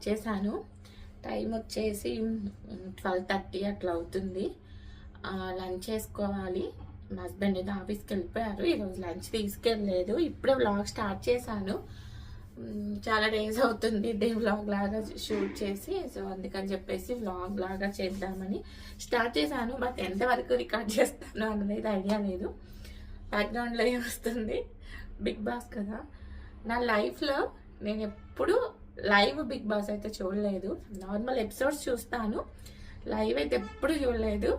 Start చేశాను time వచ్చేసి twelve thirty అట్లా అవుతుంది. లంచ్ చేసుకోవాలి. మా హస్బెండ్ ఏదో ఆఫీస్కి వెళ్ళిపోయారు. ఈరోజు లంచ్ తీసుకెళ్ళలేదు. ఇప్పుడే వ్లాగ్ స్టార్ట్ చేశాను. చాలా డేస్ అవుతుంది డే వ్లాగ్ లాగా షూట్ చేసి. సో అందుకని చెప్పేసి వ్లాగ్ లాగా చేద్దామని స్టార్ట్ చేశాను. బట్ ఎంతవరకు రికార్డ్ చేస్తాను అనేది ఐడియా లేదు. బ్యాక్గ్రౌండ్లో వస్తుంది. బిగ్ బాస్ కదా. నా లైఫ్లో నేను ఎప్పుడు లైవ్ బిగ్ బాస్ అయితే చూడలేదు. నార్మల్ ఎపిసోడ్స్ చూస్తాను. లైవ్ అయితే ఎప్పుడు చూడలేదు.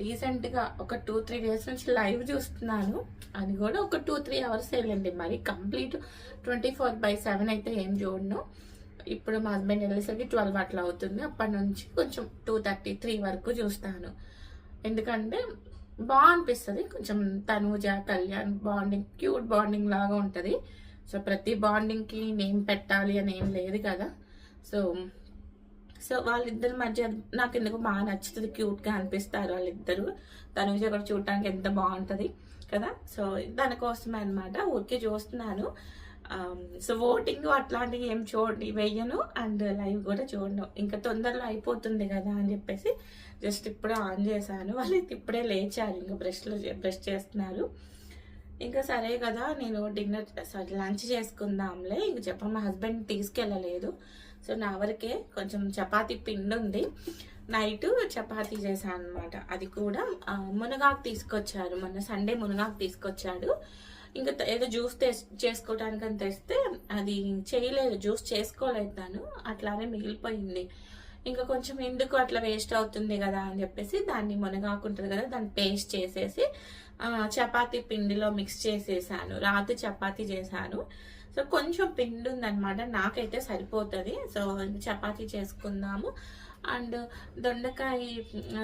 రీసెంట్గా ఒక టూ త్రీ డేస్ నుంచి లైవ్ చూస్తున్నాను. అది కూడా ఒక టూ త్రీ అవర్స్ వెళ్ళండి మరి complete twenty four by seven అయితే ఏం చూడను. ఇప్పుడు మా హస్బెండ్ వెళ్ళేసరికి ట్వెల్వ్ అట్లా అవుతుంది. అప్పటి నుంచి కొంచెం టూ థర్టీ త్రీ వరకు చూస్తాను. ఎందుకంటే బాగా అనిపిస్తుంది. కొంచెం Tanuja Kalyan bonding cute bonding లాగా ఉంటుంది. సో ప్రతి బాండింగ్కి నేమ్ పెట్టాలి అని ఏం లేదు కదా. సో సో వాళ్ళిద్దరి మధ్య నాకు ఎందుకు బాగా నచ్చుతుంది క్యూట్గా అనిపిస్తారు వాళ్ళిద్దరు. తనుజ కూడా చూడటానికి ఎంత బాగుంటుంది కదా. సో దానికోసమే అనమాట ఊరికే చూస్తున్నాను. సో ఓటింగ్ అట్లాంటివి ఏం చూడండి వేయను. అండ్ లైవ్ కూడా చూడను. ఇంకా తొందరలో అయిపోతుంది కదా అని చెప్పేసి జస్ట్ ఇప్పుడే ఆన్ చేశాను. వాళ్ళైతే ఇప్పుడే లేచారు. ఇంకా బ్రష్లో బ్రష్ చేస్తున్నారు. ఇంకా సరే కదా నేను డిన్నర్ సారీ లంచ్ చేసుకుందాంలే. ఇంక చెప్ప మా హస్బెండ్ తీసుకెళ్ళలేదు. సో నా వరకే కొంచెం చపాతి పిండి ఉంది. నైట్ చపాతి చేశాను అనమాట అది కూడా మునగాకు తీసుకొచ్చారు. మొన్న సండే మునగాకు తీసుకొచ్చాడు. ఇంకా ఏదో జ్యూస్ తె అని తెస్తే అది చేయలేదు. జ్యూస్ చేసుకోలేదు తను. అట్లానే మిగిలిపోయింది. ఇంకా కొంచెం ఎందుకు అట్లా వేస్ట్ అవుతుంది కదా అని చెప్పేసి దాన్ని మునగాకుంటుంది కదా దాన్ని పేస్ట్ చేసేసి చపాతీ పిండిలో మిక్స్ చేసేసాను. రాత్రి చపాతీ చేశాను. సో కొంచెం పిండి ఉందనమాట నాకైతే సరిపోతుంది. సో చపాతీ చేసుకుందాము. అండ్ దొండకాయ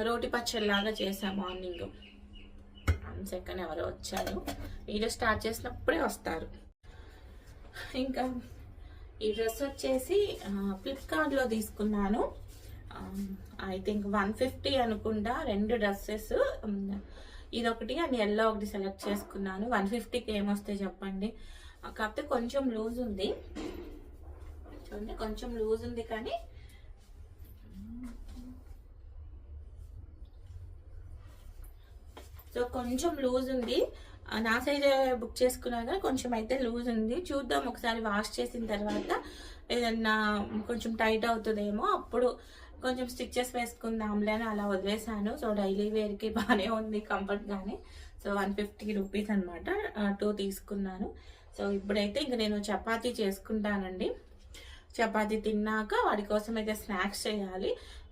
రోటి పచ్చడిలాగా చేసాం మార్నింగ్ సెకండ్ ఎవరో వచ్చారు. వీడియో స్టార్ట్ చేసినప్పుడే వస్తారు. ఇంకా ఈ డ్రెస్ వచ్చేసి ఫ్లిప్కార్ట్లో తీసుకున్నాను. ఐ థింక్ వన్ ఫిఫ్టీ అనుకుంటా రెండు డ్రెస్సెస్. Um, ఇది ఒకటి అండ్ ఎల్లో ఒకటి సెలెక్ట్ చేసుకున్నాను. వన్ ఫిఫ్టీకి ఏమొస్తాయి చెప్పండి. Uh, కాకపోతే కొంచెం లూజ్ ఉంది. చూడండి కొంచెం లూజ్ ఉంది కానీ సో కొంచెం లూజ్ ఉంది. Uh, నా సైజ్ బుక్ చేసుకున్నాక కొంచెం అయితే లూజ్ ఉంది. చూద్దాం ఒకసారి వాష్ చేసిన తర్వాత ఏదన్నా కొంచెం టైట్ అవుతుందేమో. అప్పుడు కొంచెం స్టిచ్చెస్ వేసుకుందాంలే అని అలా వదిలేసాను సో డైలీ వేర్కి బాగానే ఉంది కంఫర్ట్గానే సో వన్ ఫిఫ్టీ రూపీస్ అనమాట టూ తీసుకున్నాను. సో ఇప్పుడైతే ఇంక నేను చపాతీ చేసుకుంటానండి. చపాతీ తిన్నాక వాడి కోసం అయితే స్నాక్స్ చేయాలి.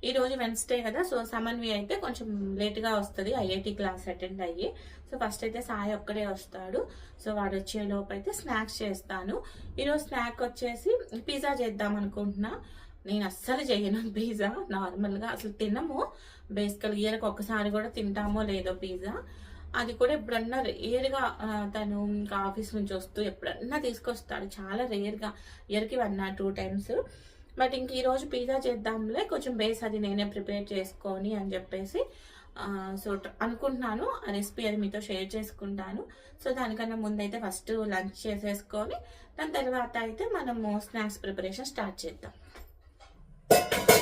ఈరోజు వెన్స్డే కదా సో సమన్వి అయితే కొంచెం లేట్గా వస్తుంది ఐఐటి క్లాస్ అటెండ్ అయ్యి. సో ఫస్ట్ అయితే సాయి ఒక్కడే వస్తాడు. సో వాడు వచ్చే లోపు అయితే స్నాక్స్ చేస్తాను. ఈరోజు స్నాక్ వచ్చేసి పిజ్జా చేద్దాం అనుకుంటున్నా. నేను అస్సలు చేయను పిజ్జా. నార్మల్గా అసలు తినము. బేసికల్ ఇయర్కి ఒక్కసారి కూడా తింటామో లేదో పిజ్జా. అది కూడా ఎప్పుడన్నా రేర్గా తను ఇంకా ఆఫీస్ నుంచి వస్తూ ఎప్పుడన్నా తీసుకొస్తాడు. చాలా రేర్గా. ఇయర్కి one or two times. But ఇంక ఈరోజు పిజ్జా చేద్దాంలే. కొంచెం బేస్ అది నేనే ప్రిపేర్ చేసుకొని అని చెప్పేసి సో అనుకుంటున్నాను. ఆ రెసిపీ అది మీతో షేర్ చేసుకుంటాను. సో దానికన్నా ముందైతే ఫస్ట్ లంచ్ చేసేసుకొని దాని తర్వాత అయితే మనము స్నాక్స్ ప్రిపరేషన్ స్టార్ట్ చేద్దాం. Thank you.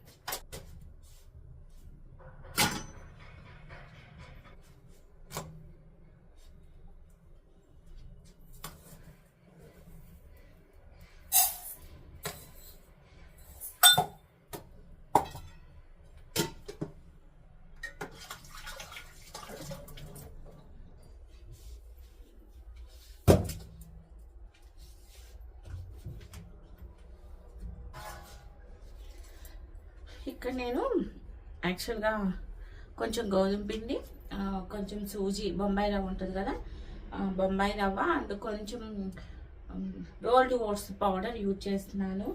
ఇక్కడ నేను యాక్చువల్గా కొంచెం గోధుమ పిండి కొంచెం సూజీ బొంబాయి రవ్వ ఉంటుంది కదా బొంబాయి రవ్వ అండ్ కొంచెం రోల్డ్ ఓట్స్ పౌడర్ యూజ్ చేస్తున్నాను.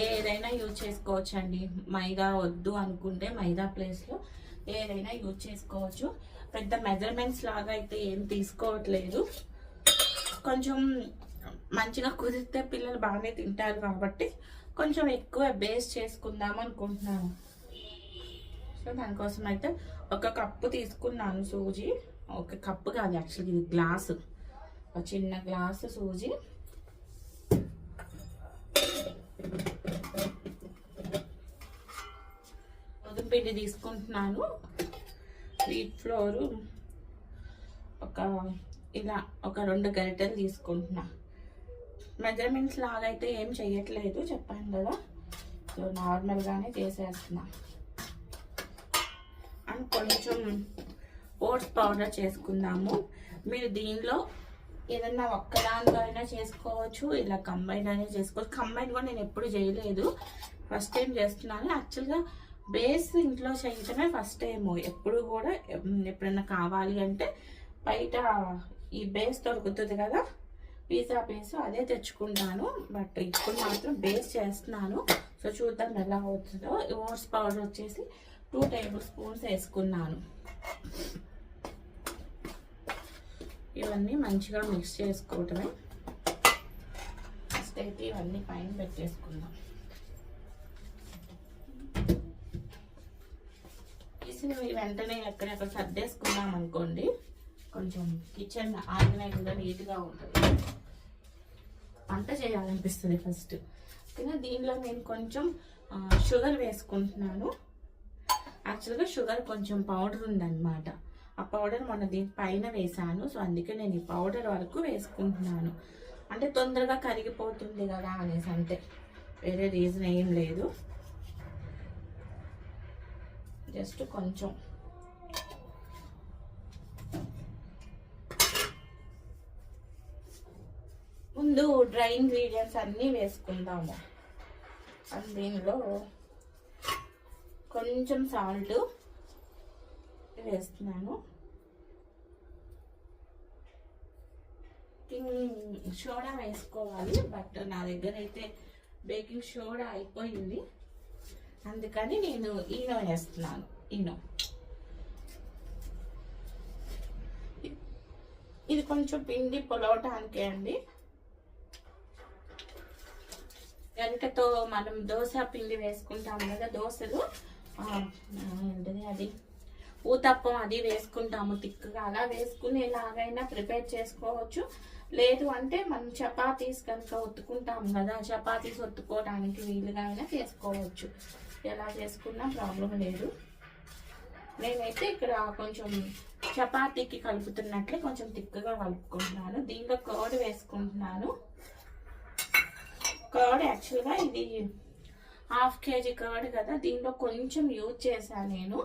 ఏదైనా యూజ్ చేసుకోవచ్చు అండి మైదా వద్దు అనుకుంటే మైదా ప్లేస్లో ఏదైనా యూజ్ చేసుకోవచ్చు. పెద్ద మెజర్మెంట్స్ లాగా అయితే ఏం తీసుకోవట్లేదు. కొంచెం మంచిగా కుదిరితే పిల్లలు బాగానే తింటారు కాబట్టి కొంచెం ఎక్కువ బేస్ చేసుకుందాం అనుకుంటున్నాను. సో దానికోసం అయితే ఒక కప్పు తీసుకున్నాను సూజీ. ఒక కప్పు కాదు యాక్చువల్గా ఇది గ్లాసు ఒక చిన్న గ్లాసు సూజీ. గోధుమ పిండి తీసుకుంటున్నాను. వీట్ ఫ్లోరు ఒక ఇలా ఒక రెండు గరిటెలు తీసుకుంటున్నాను మెజర్మెంట్స్ లాగా అయితే ఏం చేయట్లేదు చెప్పాను కదా. సో నార్మల్గానే చేసేస్తున్నా. అండ్ కొంచెం ఓట్స్ పౌడర్ చేసుకుందాము. మీరు దీనిలో ఏదన్నా ఒక్కదానిలో అయినా చేసుకోవచ్చు ఇలా కంబైన్ అయినా చేసుకోవచ్చు. కంబైన్ కూడా నేను ఎప్పుడు చేయలేదు. ఫస్ట్ టైం చేస్తున్నాను. యాక్చువల్గా బేస్ ఇంట్లో చేయటమే ఫస్ట్ టైం ఎప్పుడు కూడా ఎప్పుడైనా కావాలి అంటే బయట ఈ బేస్ దొరుకుతుంది కదా పిజ్జా పీస్ అదే తెచ్చుకుంటాను బట్ ఇప్పుడు మాత్రం బేస్ చేస్తున్నాను. సో చూద్దాం ఎలా అవుతుందో. ఓట్స్ పౌడర్ వచ్చేసి టూ టేబుల్ స్పూన్స్ వేసుకున్నాను. ఇవన్నీ మంచిగా మిక్స్ చేసుకోవటమే. ఫస్ట్ అయితే ఇవన్నీ పైన పెట్టేసుకుందాం. తీసినవి వెంటనే ఎక్కడెక్కడ సర్దేసుకున్నాం అనుకోండి కొంచెం కిచెన్ ఆర్గనైజ్గా నీట్గా ఉంటుంది. వంట చేయాలనిపిస్తుంది ఫస్ట్ ఓకేనా? దీనిలో నేను కొంచెం షుగర్ వేసుకుంటున్నాను. యాక్చువల్గా షుగర్ కొంచెం పౌడర్ ఉందన్నమాట. ఆ పౌడర్ మొన్న దీని పైన వేసాను సో అందుకే నేను ఈ పౌడర్ వరకు వేసుకుంటున్నాను. అంటే తొందరగా కరిగిపోతుంది కదా అనేసి అంతే. వేరే రీజన్ ఏం లేదు. జస్ట్ కొంచెం ముందు డ్రై ఇంగ్రీడియంట్స్ అన్నీ వేసుకుందాము. అండ్ దీనిలో కొంచెం సాల్ట్ వేస్తున్నాను. బేకింగ్ సోడా వేసుకోవాలి బట్ నా దగ్గర అయితే బేకింగ్ సోడా అయిపోయింది. అందుకని నేను ఈనో వేస్తున్నాను ఈనో ఇది కొంచెం పిండి పొలవటానికే అండి. గరిటతో మనం దోశ పిండి వేసుకుంటాం కదా దోశలు. అది? ఊతప్పం అది వేసుకుంటాము తిక్కుగా. అలా వేసుకుని ఎలాగైనా ప్రిపేర్ చేసుకోవచ్చు. లేదు అంటే మనం చపాతీస్ కనుక ఒత్తుకుంటాం కదా చపాతీస్ ఒత్తుకోవడానికి వీలుగా అయినా చేసుకోవచ్చు. ఎలా చేసుకున్నా ప్రాబ్లం లేదు. నేనైతే ఇక్కడ కొంచెం చపాతీకి కలుపుతున్నట్లే కొంచెం తిక్కుగా కలుపుకుంటున్నాను. దీనిలో కర్డ్ వేసుకుంటున్నాను. కర్డ్ యాక్చువల్గా ఇది హాఫ్ కేజీ కర్డ్ కదా దీంట్లో కొంచెం యూజ్ చేశాను నేను.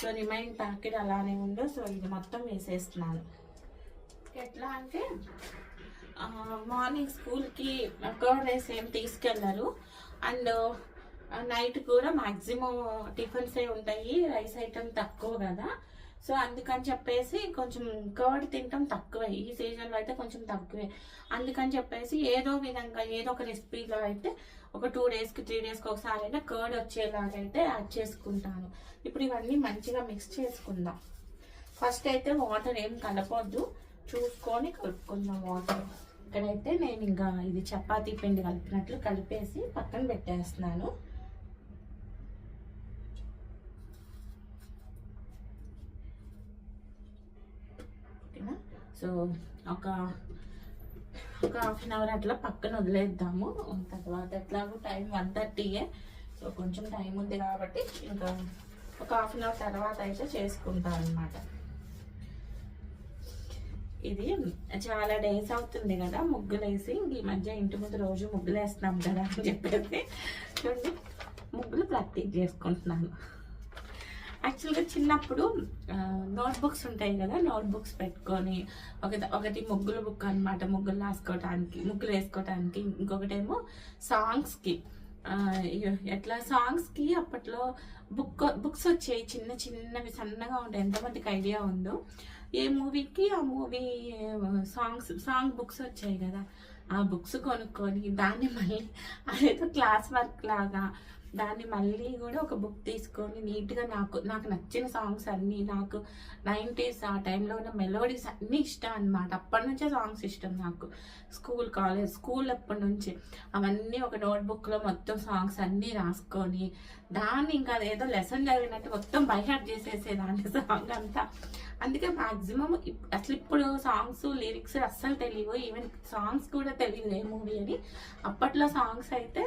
సో రిమైన్ ప్యాకెట్ అలానే ఉందో సో ఇది మొత్తం వేసేస్తున్నాను. ఎట్లా అంటే మార్నింగ్ స్కూల్కి కర్డ్ రైస్ ఏం తీసుకెళ్ళరు. అండ్ నైట్ కూడా మ్యాక్సిమం టిఫిన్సే ఉంటాయి రైస్ ఐటమ్ తక్కువ కదా. సో అందుకని చెప్పేసి కొంచెం కర్డ్ తినటం తక్కువే. ఈ సీజన్లో అయితే కొంచెం తక్కువే. అందుకని చెప్పేసి ఏదో విధంగా ఏదో ఒక రెసిపీలో అయితే ఒక టూ డేస్కి త్రీ డేస్కి ఒకసారి అయినా కర్డ్ వచ్చేలాగైతే యాడ్ చేసుకుంటాను. ఇప్పుడు ఇవన్నీ మంచిగా మిక్స్ చేసుకుందాం. ఫస్ట్ అయితే వాటర్ ఏం కలపొద్దు. చూసుకొని కలుపుకుందాం వాటర్ ఇక్కడైతే నేను ఇంకా ఇది చపాతీ పిండి కలిపినట్లు కలిపేసి పక్కన పెట్టేస్తున్నాను ఓకేనా సో ఒక ఒక హాఫ్ అన్ అవర్ అట్లా పక్కన వదిలేద్దాము. తర్వాత ఎట్లాగో టైం వన్ థర్టీయే సో కొంచెం టైం ఉంది కాబట్టి ఇంకా ఒక హాఫ్ అన్ అవర్ తర్వాత అయితే చేసుకుంటాను అనమాట ఇది చాలా డేస్ అవుతుంది కదా ముగ్గులు వేసి ఈ మధ్య ఇంటి ముందు రోజు ముగ్గులు వేస్తున్నాం కదా అని చెప్పేసి. చూడండి ముగ్గులు ప్రాక్టీస్ చేసుకుంటున్నాను. యాక్చువల్గా చిన్నప్పుడు నోట్బుక్స్ ఉంటాయి కదా నోట్బుక్స్ పెట్టుకొని ఒక ఒకటి ముగ్గుల బుక్ అనమాట ముగ్గులు రాసుకోవటానికి ముగ్గులు వేసుకోవటానికి ఇంకొకటేమో సాంగ్స్కి ఎట్లా? సాంగ్స్కి అప్పట్లో బుక్ బుక్స్ వచ్చాయి చిన్న చిన్నవి సన్నగా ఉంటాయి. ఎంతమందికి ఐడియా ఉందో. ఏ మూవీకి ఆ మూవీ సాంగ్స్ సాంగ్ బుక్స్ వచ్చాయి కదా. ఆ బుక్స్ కొనుక్కొని దాన్ని మళ్ళీ అదేదో క్లాస్ వర్క్ లాగా దాన్ని మళ్ళీ కూడా ఒక బుక్ తీసుకొని నీట్గా నాకు నాకు నచ్చిన సాంగ్స్ అన్నీ నాకు నైంటీస్ ఆ టైంలో ఉన్న మెలోడీస్ అన్నీ ఇష్టం అనమాట అప్పటి నుంచే సాంగ్స్ ఇష్టం నాకు. స్కూల్ కాలేజ్ స్కూల్ అప్పటి నుంచి. అవన్నీ ఒక నోట్బుక్లో మొత్తం సాంగ్స్ అన్నీ రాసుకొని దాన్ని ఇంకా అదేదో లెసన్ జరిగినట్టు మొత్తం బైహార్ట్ చేసేసేదాన్ని సాంగ్ అంతా. అందుకే మాక్సిమం అసలు ఇప్పుడు సాంగ్స్ లిరిక్స్ అస్సలు తెలియవు ఈవెన్ సాంగ్స్ కూడా తెలియదు ఏ మూవీ అని. అప్పట్లో సాంగ్స్ అయితే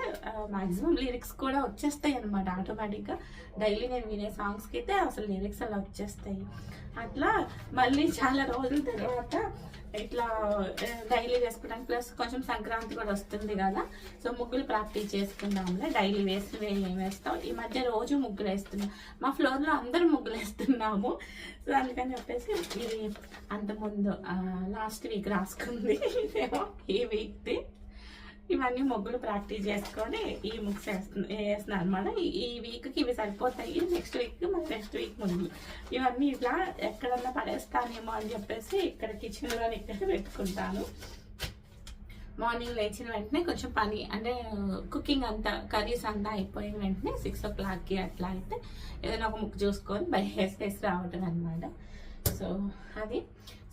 మాక్సిమం లిరిక్స్ కూడా వచ్చేస్తాయి అనమాట ఆటోమేటిక్గా డైలీ నేను వినే సాంగ్స్కి అయితే అసలు లిరిక్స్ అలా వచ్చేస్తాయి. అట్లా మళ్ళీ చాలా రోజుల తర్వాత ఇట్లా డైలీ వేసుకోవడానికి ప్లస్ కొంచెం సంక్రాంతి కూడా వస్తుంది కదా. సో ముగ్గులు ప్రాక్టీస్ చేసుకుందాంలే. డైలీ వేసి ఏం వేస్తాం. ఈ మధ్య రోజు ముగ్గులు వేస్తున్నాం. మా ఫ్లోర్లో అందరూ ముగ్గులు వేస్తున్నాము. సో అందుకని చెప్పేసి ఇది అంతకుముందు లాస్ట్ వీక్ రాసుకుంది. ఈ వీక్ది ఇవన్నీ ముగ్గులు ప్రాక్టీస్ చేసుకొని ఈ ముగ్స్ వేస్తున్నా వేస్తున్నాను అనమాట ఈ వీక్కి ఇవి సరిపోతాయి. నెక్స్ట్ వీక్ మళ్ళీ నెక్స్ట్ వీక్ ముగ్గులు ఇవన్నీ ఇట్లా ఎక్కడన్నా పడేస్తానేమో అని చెప్పేసి ఇక్కడ కిచెన్లో ఇక్కడ పెట్టుకుంటాను. మార్నింగ్ లేచిన వెంటనే కొంచెం పని అంటే కుకింగ్ అంతా కర్రీస్ అంతా అయిపోయిన వెంటనే సిక్స్ ఓ క్లాక్కి అట్లా అయితే ఏదైనా ఒక ముక్కు చూసుకొని బయట వేసేసి రావటం అనమాట సో అది.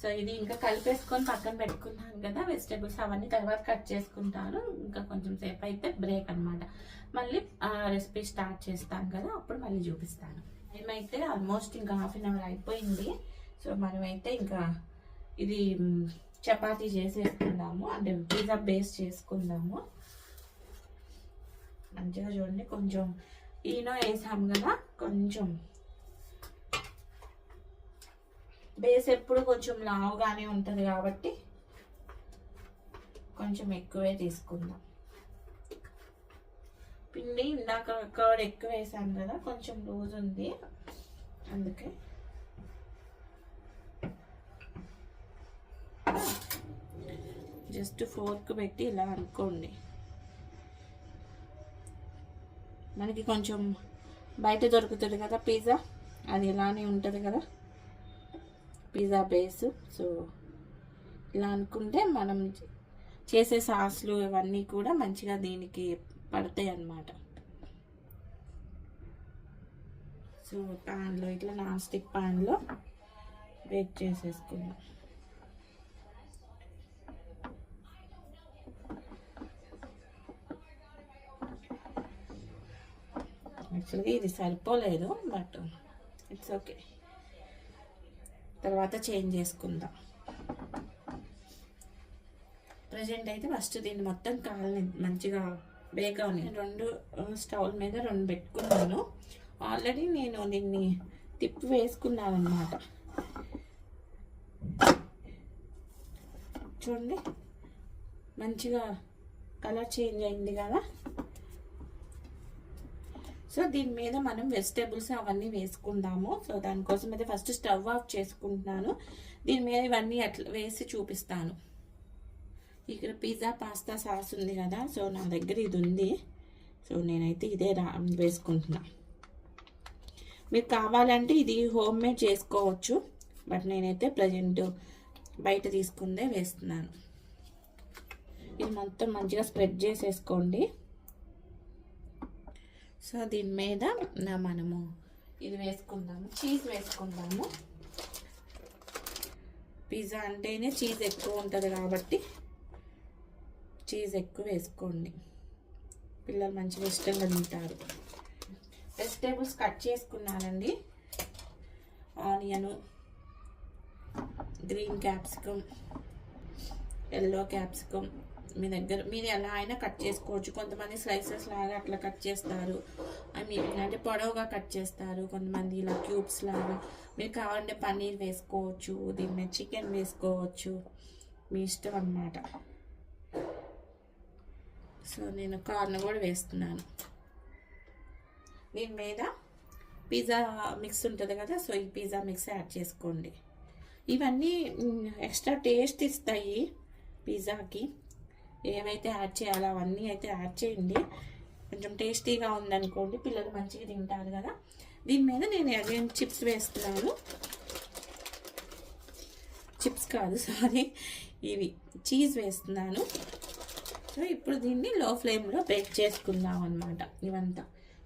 సో ఇది ఇంకా కలిపేసుకొని పక్కన పెట్టుకున్నాను కదా వెజిటేబుల్స్ అవన్నీ తర్వాత కట్ చేసుకుంటాను. ఇంకా కొంచెం సేపు అయితే బ్రేక్ అనమాట మళ్ళీ రెసిపీ స్టార్ట్ చేస్తాను కదా అప్పుడు మళ్ళీ చూపిస్తాను. ఏమైతే ఆల్మోస్ట్ ఇంకా హాఫ్ అన్ అవర్ అయిపోయింది. సో మనమైతే ఇంకా ఇది చపాతీ చేసేసుకుందాము. అంటే పిజ్జా బేస్ చేసుకుందాము. మంచిగా చూడండి కొంచెం ఈనో వేసాము కదా కొంచెం బేస్ ఎప్పుడు కొంచెం లావుగానే ఉంటుంది కాబట్టి కొంచెం ఎక్కువే తీసుకుందాం. పిండి ఇందాక కర్డ్ ఎక్కువ వేసాను కదా కొంచెం లూజ్ ఉంది. అందుకే జస్ట్ ఫోర్క్ పెట్టి ఇలా అనుకోండి. మనకి కొంచెం బయట దొరుకుతుంది కదా పిజ్జా అది ఇలానే ఉంటుంది కదా. పిజ్జా బేస్ సో ఇలా అనుకుంటే మనం చేసే సాస్లు ఇవన్నీ కూడా మంచిగా దీనికి పడతాయి అన్నమాట. సో ప్యాన్లో ఇట్లా నాన్ స్టిక్ ప్యాన్లో బేక్ చేసేసుకుందాం. యాక్చువల్గా ఇది సరిపోలేదు బట్ ఇట్స్ ఓకే తర్వాత చేంజ్ చేసుకుందాం. ప్రజెంట్ అయితే ఫస్ట్ దీన్ని మొత్తం కాలని మంచిగా బేక్ అవని రెండు స్టవ్ మీద రెండు పెట్టుకున్నాను. ఆల్రెడీ నేను దీన్ని తిప్పి వేసుకున్నాను అనమాట చూడండి మంచిగా కలర్ చేంజ్ అయింది కదా. సో దీని మీద మనం వెజిటేబుల్స్ అవన్నీ వేసుకుందాము. సో దానికోసం అయితే ఫస్ట్ స్టవ్ ఆఫ్ చేసుకుంటున్నాను. దీని మీద ఇవన్నీ అట్లా వేసి చూపిస్తాను. ఇక్కడ పిజ్జా పాస్తా సాస్ ఉంది కదా సో నా దగ్గర ఇది ఉంది. సో నేనైతే ఇదే రా వేసుకుంటున్నా. మీరు కావాలంటే ఇది హోమ్ మేడ్ చేసుకోవచ్చు. బట్ నేనైతే ప్రజెంట్ బయట తీసుకుందే వేస్తున్నాను. ఇది మొత్తం మంచిగా స్ప్రెడ్ చేసేసుకోండి. సో దీని మీద మనము ఇది వేసుకుందాము. చీజ్ వేసుకుందాము. పిజ్జా అంటేనే చీజ్ ఎక్కువ ఉంటుంది కాబట్టి చీజ్ ఎక్కువ వేసుకోండి. పిల్లలు మంచిగా ఇష్టంగా తింటారు. వెజిటేబుల్స్ కట్ చేసుకున్నానండి. Onion green capsicum yellow capsicum మీ దగ్గర మీరు ఎలా అయినా కట్ చేసుకోవచ్చు. కొంతమంది స్లైసెస్ లాగా అట్లా కట్ చేస్తారు. ఐ మీన్ అంటే పొడవుగా కట్ చేస్తారు. కొంతమంది ఇలా క్యూబ్స్ లాగా. మీరు కావాలంటే పన్నీర్ వేసుకోవచ్చు దీన్ని చికెన్ వేసుకోవచ్చు. మీ ఇష్టం అన్నమాట. సో నేను కార్న్ కూడా వేస్తున్నాను. దీని మీద పిజ్జా మిక్స్ ఉంటుంది కదా సో ఈ పిజ్జా మిక్స్ యాడ్ చేసుకోండి. ఇవన్నీ ఎక్స్ట్రా టేస్ట్ ఇస్తాయి పిజ్జాకి. ఏవైతే యాడ్ చేయాలో అవన్నీ అయితే యాడ్ చేయండి. కొంచెం టేస్టీగా ఉందనుకోండి పిల్లలు మంచిగా తింటారు కదా. దీని మీద నేను అగైన్ చిప్స్ వేస్తున్నాను. చిప్స్ కాదు సారీ. ఇవి చీజ్ వేస్తున్నాను. సో ఇప్పుడు దీన్ని లో ఫ్లేమ్లో బేక్ చేసుకుందాం అనమాట ఇవంతా.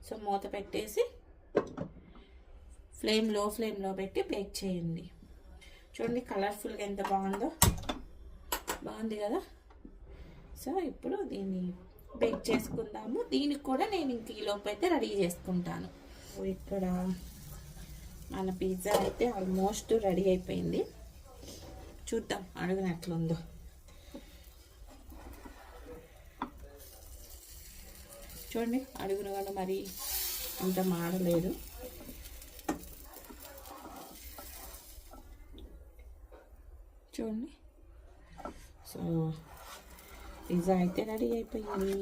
సో మూత పెట్టేసి ఫ్లేమ్లో ఫ్లేమ్లో పెట్టి బేక్ చేయండి. చూడండి కలర్ఫుల్గా ఎంత బాగుందో. బాగుంది కదా? సో ఇప్పుడు దీన్ని బేక్ చేసుకుందాము. దీనికి కూడా నేను ఇంక ఈ అయితే రెడీ చేసుకుంటాను. ఇక్కడ మన పిజ్జా అయితే ఆల్మోస్ట్ రెడీ అయిపోయింది. చూద్దాం అడుగునట్లుందో చూడండి అడుగున కూడా మరి అంత మాడలేదు. చూడండి. సో పిజ్జా అయితే రెడీ అయిపోయింది.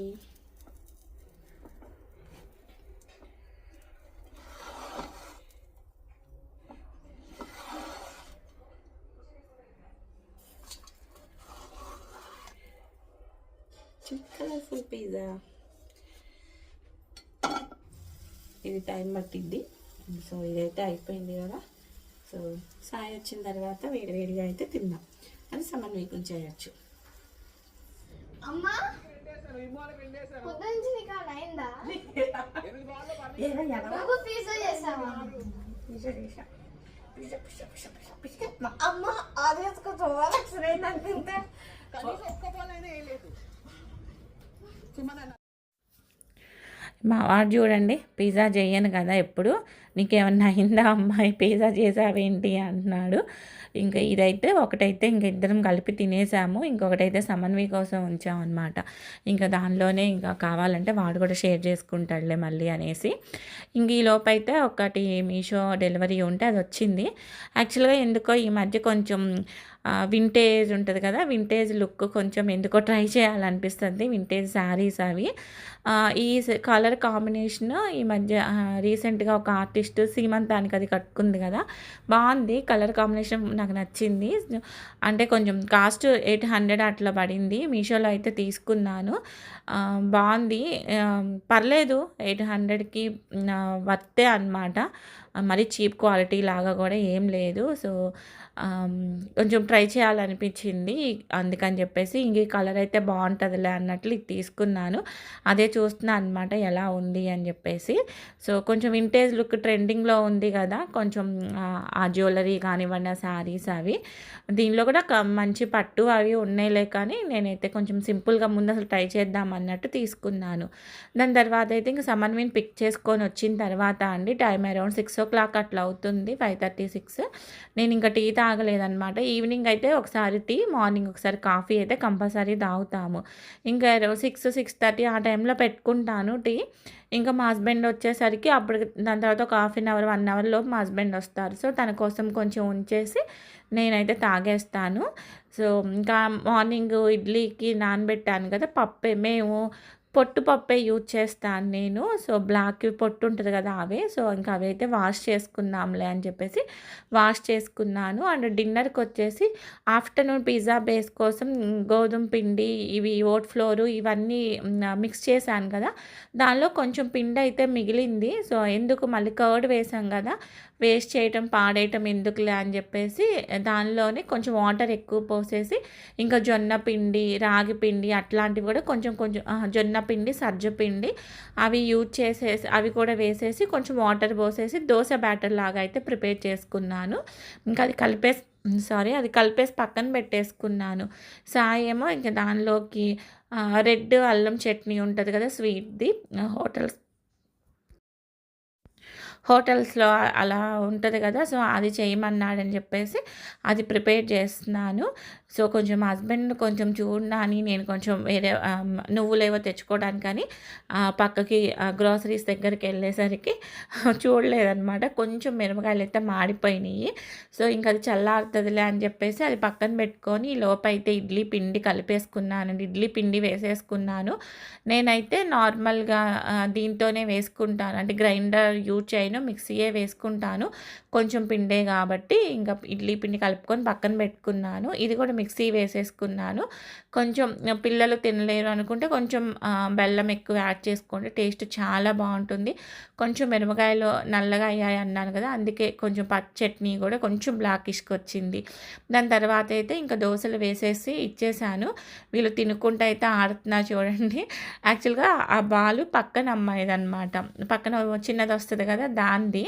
కలర్ఫుల్ పిజ్జా ఇది టైం పట్టింది సో ఇదైతే అయిపోయింది కదా. సో సాయి వచ్చిన తర్వాత వేడి వేడిగా అయితే తిందాం. అది సమన్వయకం చేయొచ్చు. అమ్మా? పొద్దు నుంచి నీకు అలా అయిందా? నువ్వు పిజ్జా చేసావా? అమ్మ అది వేసుకోవచ్చు మా వాడు చూడండి పిజ్జా చేయను కదా ఎప్పుడు. నీకేమన్నా అయిందా అమ్మాయి? పిజ్జా చేసావేంటి? అంటున్నాడు. ఇంకా ఇదైతే ఒకటైతే ఇంక ఇద్దరం కలిపి తినేసాము. ఇంకొకటైతే సమన్వి కోసం ఉంచామన్నమాట. ఇంకా దానిలోనే ఇంకా కావాలంటే వాడు కూడా షేర్ చేసుకుంటాడులే మళ్ళీ అనేసి. ఇంక ఈ లోపైతే ఒకటి మీషో డెలివరీ ఉంటే అది వచ్చింది. యాక్చువల్గా ఎందుకో ఈ మధ్య కొంచెం వింటేజ్ ఉంటుంది కదా వింటేజ్ లుక్ కొంచెం ఎందుకో ట్రై చేయాలనిపిస్తుంది వింటేజ్ శారీస్ అవి. ఈ కలర్ కాంబినేషన్ ఈ మధ్య రీసెంట్గా ఒక ఆర్టిస్ట్ సీమంతానికి అది కట్టుకుంది కదా బాగుంది. కలర్ కాంబినేషన్ నాకు నచ్చింది. అంటే కొంచెం కాస్ట్ ఎయిట్ హండ్రెడ్ అట్లా పడింది. మీషోలో అయితే తీసుకున్నాను. బాగుంది. పర్లేదు ఎయిట్ హండ్రెడ్కి వర్తే అనమాట మరి చీప్ క్వాలిటీ లాగా కూడా ఏం లేదు. సో కొంచెం ట్రై చేయాలనిపించింది. అందుకని చెప్పేసి ఇంక ఈ కలర్ అయితే బాగుంటుందిలే అన్నట్లు ఇది తీసుకున్నాను. అదే చూస్తున్నాను అనమాట ఎలా ఉంది అని చెప్పేసి. సో కొంచెం వింటేజ్ లుక్ ట్రెండింగ్లో ఉంది కదా కొంచెం ఆ, జ్యువెలరీ కానివ్వండి ఆ శారీస్ అవి. దీనిలో కూడా మంచి పట్టు అవి ఉన్నాయిలే కానీ నేనైతే కొంచెం సింపుల్గా ముందు అసలు ట్రై చేద్దాం అన్నట్టు తీసుకున్నాను. దాని తర్వాత అయితే ఇంకా సమన్వయం పిక్ చేసుకొని వచ్చిన తర్వాత అండి time around six o'clock అట్లా అవుతుంది ఫైవ్ థర్టీ సిక్స్ నేను ఇంకా టీ తాగలేదన్నమాట. ఈవినింగ్ అయితే ఒకసారి టీ మార్నింగ్ ఒకసారి కాఫీ అయితే కంపల్సరీ తాగుతాము. ఇంకా సిక్స్ సిక్స్ థర్టీ ఆ టైంలో పెట్టుకుంటాను టీ. ఇంకా మా హస్బెండ్ వచ్చేసరికి అప్పుడు దాని తర్వాత ఒక హాఫ్ అన్ అవర్ వన్ అవర్లో మా హస్బెండ్ వస్తారు. సో తన కోసం కొంచెం ఉంచేసి నేనైతే తాగేస్తాను. సో ఇంకా మార్నింగ్ ఇడ్లీకి నానబెట్టాను కదా పప్పే. మేము పొట్టు పప్పే యూజ్ చేస్తాను నేను. సో బ్లాక్ పొట్టు ఉంటుంది కదా అవే. సో ఇంకా అవి అయితే వాష్ చేసుకుందాంలే అని చెప్పేసి వాష్ చేసుకున్నాను. అండ్ డిన్నర్కి వచ్చేసి ఆఫ్టర్నూన్ పిజ్జా బేస్ కోసం గోధుమ పిండి ఇవి ఓట్ ఫ్లోరు ఇవన్నీ మిక్స్ చేశాను కదా. దానిలో కొంచెం పిండి అయితే మిగిలింది. సో ఎందుకు మళ్ళీ కర్డ్ వేసాం కదా. వేస్ట్ చేయటం పాడేయటం ఎందుకులే అని చెప్పేసి దానిలోనే కొంచెం వాటర్ ఎక్కువ పోసేసి ఇంకా జొన్న పిండి రాగి పిండి అట్లాంటివి కూడా కొంచెం కొంచెం జొన్న పిండి సజ్జ పిండి అవి యూజ్ చేసేసి అవి కూడా వేసేసి కొంచెం వాటర్ పోసేసి దోశ బ్యాటర్ లాగా అయితే ప్రిపేర్ చేసుకున్నాను. ఇంకా అది కలిపేసి సారీ అది కలిపేసి పక్కన పెట్టేసుకున్నాను. సాయి ఏమో ఇంకా దానిలోకి రెడ్ అల్లం చట్నీ ఉంటుంది కదా స్వీట్ది హోటల్స్ హోటల్స్లో అలా ఉంటుంది కదా సో అది చేయమన్నాడని చెప్పేసి అది ప్రిపేర్ చేస్తున్నాను. సో కొంచెం హస్బెండ్ కొంచెం చూడనా అని నేను కొంచెం వేరే నువ్వులేవో తెచ్చుకోవడానికి కానీ పక్కకి గ్రాసరీస్ దగ్గరికి వెళ్ళేసరికి చూడలేదన్నమాట. కొంచెం మిరపకాయలు అయితే మాడిపోయినాయి. సో ఇంకా అది చల్లారుతుందిలే అని చెప్పేసి అది పక్కన పెట్టుకొని లోపైతే అయితే ఇడ్లీ పిండి కలిపేసుకున్నానండి. ఇడ్లీ పిండి వేసేసుకున్నాను. నేనైతే నార్మల్గా దీంతోనే వేసుకుంటాను. అంటే గ్రైండర్ యూజ్ చేయను మిక్సీయే వేసుకుంటాను. కొంచెం పిండే కాబట్టి ఇంకా ఇడ్లీ పిండి కలుపుకొని పక్కన పెట్టుకున్నాను. ఇది కూడా మిక్సీ వేసేసుకున్నాను. కొంచెం పిల్లలు తినలేరు అనుకుంటే కొంచెం బెల్లం ఎక్కువ యాడ్ చేసుకోండి. టేస్ట్ చాలా బాగుంటుంది. కొంచెం మిరపకాయలు నల్లగా అయ్యాయి అన్నాను కదా అందుకే కొంచెం పచ్చి చట్నీ కూడా కొంచెం బ్లాకిష్కి వచ్చింది. దాని తర్వాత అయితే ఇంకా దోశలు వేసేసి ఇచ్చేసాను. వీళ్ళు తినుకుంటూ అయితే ఆడుతున్నా చూడండి. యాక్చువల్గా ఆ బాలు పక్కన అమ్మాయిది అనమాట పక్కన చిన్నది వస్తుంది కదా దాంది.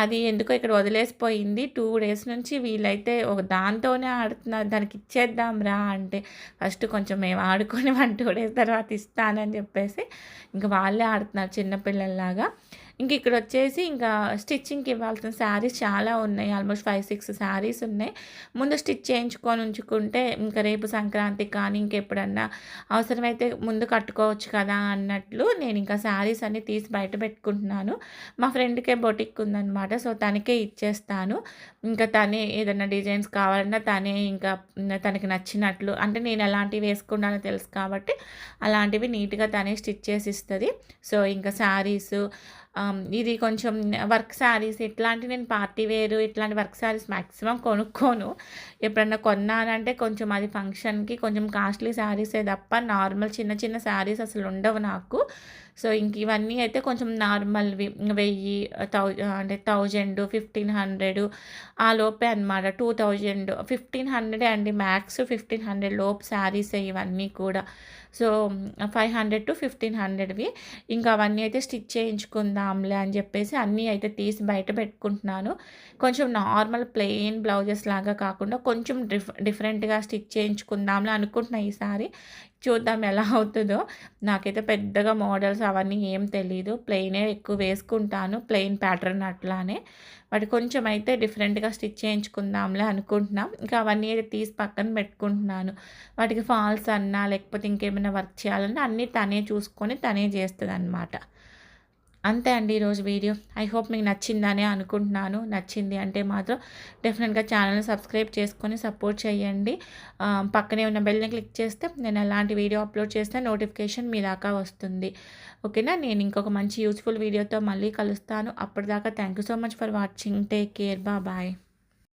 అది ఎందుకో ఇక్కడ వదిలేసిపోయింది. టూ డేస్ నుంచి వీళ్ళైతే ఒక దాంతోనే ఆడుతున్నారు. దానికి ఇచ్చేద్దాం రా అంటే ఫస్ట్ కొంచెం మేము ఆడుకొని వన్ టూ డేస్ తర్వాత ఇస్తానని చెప్పేసి ఇంకా వాళ్ళే ఆడుతున్నారు చిన్నపిల్లల్లాగా ఇంక ఇక్కడ వచ్చేసి ఇంకా స్టిచ్చింగ్కి ఇవ్వాల్సిన శారీస్ చాలా ఉన్నాయి. ఆల్మోస్ట్ ఫైవ్ సిక్స్ శారీస్ ఉన్నాయి. ముందు స్టిచ్ చేయించుకొని ఉంచుకుంటే ఇంకా రేపు సంక్రాంతి కానీ ఇంకెప్పుడన్నా అవసరమైతే ముందు కట్టుకోవచ్చు కదా అన్నట్లు నేను ఇంకా శారీస్ అన్నీ తీసి బయట పెట్టుకుంటున్నాను. మా ఫ్రెండ్కే బొటిక్ ఉందన్నమాట. సో తనకే ఇచ్చేస్తాను. ఇంకా తనే ఏదైనా డిజైన్స్ కావాలన్నా తనే ఇంకా తనకి నచ్చినట్లు అంటే నేను ఎలాంటివి వేసుకున్నానో తెలుసు కాబట్టి అలాంటివి నీట్గా తనే స్టిచ్ చేసి ఇస్తుంది సో ఇంకా శారీస్ ఇది కొంచెం వర్క్ శారీస్ ఇట్లాంటి నేను పార్టీ వేరు ఇట్లాంటి వర్క్ శారీస్ మ్యాక్సిమం కొనుక్కోను. ఎప్పుడన్నా కొన్నానంటే కొంచెం అది ఫంక్షన్కి కొంచెం కాస్ట్లీ శారీసే తప్ప నార్మల్ చిన్న చిన్న శారీస్ అసలు ఉండవు నాకు. సో ఇంక ఇవన్నీ అయితే కొంచెం నార్మల్వి. వెయ్యి థౌ అంటే థౌజండ్ ఫిఫ్టీన్ హండ్రెడ్ ఆ లోపే అనమాట టూ థౌజండ్ ఫిఫ్టీన్ హండ్రెడే అండి మ్యాక్స్ ఫిఫ్టీన్ హండ్రెడ్ లోపు శారీస్ ఇవన్నీ కూడా. So five hundred to fifteen హండ్రెడ్వి ఇంకా అవన్నీ అయితే స్టిచ్ చేయించుకుందాంలే అని చెప్పేసి అన్నీ అయితే తీసి బయట పెట్టుకుంటున్నాను. కొంచెం నార్మల్ ప్లెయిన్ బ్లౌజెస్ లాగా కాకుండా కొంచెం డిఫ్ డిఫరెంట్గా స్టిచ్ చేయించుకుందాంలే అనుకుంటున్నా ఈసారి. చూద్దాం ఎలా అవుతుందో. నాకైతే పెద్దగా మోడల్స్ అవన్నీ ఏం తెలీదు. ప్లెయినే ఎక్కువ వేసుకుంటాను. ప్లెయిన్ ప్యాటర్న్ అట్లానే. వాటి కొంచెం అయితే డిఫరెంట్గా స్టిచ్ చేయించుకుందాంలే అనుకుంటున్నాం. ఇంకా అవన్నీ అయితే తీసి పక్కన పెట్టుకుంటున్నాను. వాటికి ఫాల్స్ అన్నా లేకపోతే ఇంకేమైనా వర్క్ చేయాలన్నా అన్నీ తనే చూసుకొని తనే చేస్తుంది అనమాట అంతే అండి ఈరోజు వీడియో. ఐ హోప్ మీకు నచ్చిందనే అనుకుంటున్నాను. నచ్చింది అంటే మాత్రం డెఫినెట్గా ఛానల్ని సబ్స్క్రైబ్ చేసుకొని సపోర్ట్ చేయండి. పక్కనే ఉన్న బెల్ని క్లిక్ చేస్తే నేను ఎలాంటి వీడియో అప్లోడ్ చేస్తే నోటిఫికేషన్ మీ దాకా వస్తుంది. ఓకేనా? నేను ఇంకొక మంచి యూస్ఫుల్ వీడియోతో మళ్ళీ కలుస్తాను. అప్పటిదాకా thank you so much for watching. Take care. బా బాయ్.